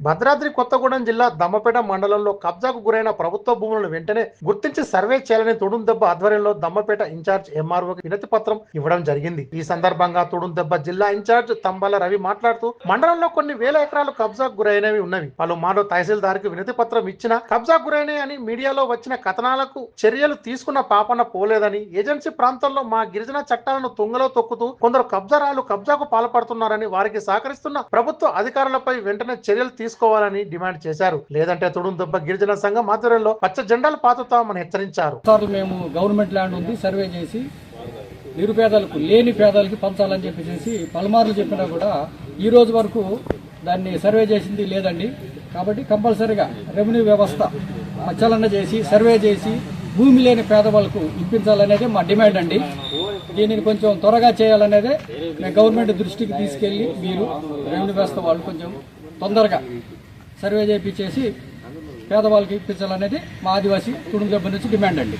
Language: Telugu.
భద్రాద్రి కొత్తగూడెం జిల్లా దమ్మపేట మండలంలో కబ్జాకు గురైన ప్రభుత్వ భూములను వెంటనే గుర్తించి సర్వే చేయాలని తుడుందెబ్బ ఆధ్వర్యంలో దమ్మపేట ఇన్ఛార్జ్ ఎంఆర్ఓ వినతి పత్రం ఇవ్వడం జరిగింది. ఈ సందర్భంగా తుడుందెబ్బ జిల్లా ఇన్ఛార్జ్ తంబాల రవి మాట్లాడుతూ మండలంలో కొన్ని వేల ఎకరాలు కబ్జాకు గురైనవి ఉన్నవి. పలుమార్లు తహసీల్దార్కి వినతి పత్రం ఇచ్చిన కబ్జాకు గురైనవి అని మీడియాలో వచ్చిన కథనాలకు చర్యలు తీసుకున్న పాపన పోలేదని ఏజెన్సీ ప్రాంతంలో మా గిరిజన చట్టాలను తుంగలో తొక్కుతూ కొందరు కబ్జారాలు కబ్జాకు పాల్పడుతున్నారని వారికి సహకరిస్తున్న ప్రభుత్వ అధికారులపై వెంటనే చర్యలు తీసుకోవాలని డిమాండ్ చేశారు. లేదంటే తుడుందుబ్బ గిరిజన సంఘం ఆధ్వర్యంలో పచ్చ జెండాలు పాతుతామని హెచ్చరించారు. మేము గవర్నమెంట్ ల్యాండ్ ఉంది సర్వే చేసి నిరుపేదలకు లేని పేదలకి పంచాలని చెప్పేసి పలుమార్లు చెప్పినా కూడా ఈ రోజు వరకు దాన్ని సర్వే చేసింది లేదండి. కాబట్టి కంపల్సరీగా రెవెన్యూ వ్యవస్థ మచ్చలన్న చేసి సర్వే చేసి భూమి లేని పేదవాళ్ళకు ఇప్పించాలనేదే మా డిమాండ్ అండి. దీనిని కొంచెం త్వరగా చేయాలనేదే మేము గవర్నమెంట్ దృష్టికి తీసుకెళ్ళి మీరు రెవెన్యూ వ్యవస్థ వాళ్ళు కొంచెం తొందరగా సర్వే చేయించేసి పేదవాళ్ళకి ఇప్పించాలనేది మా ఆదివాసీ కుటుంబ నుంచి డిమాండ్ అండి.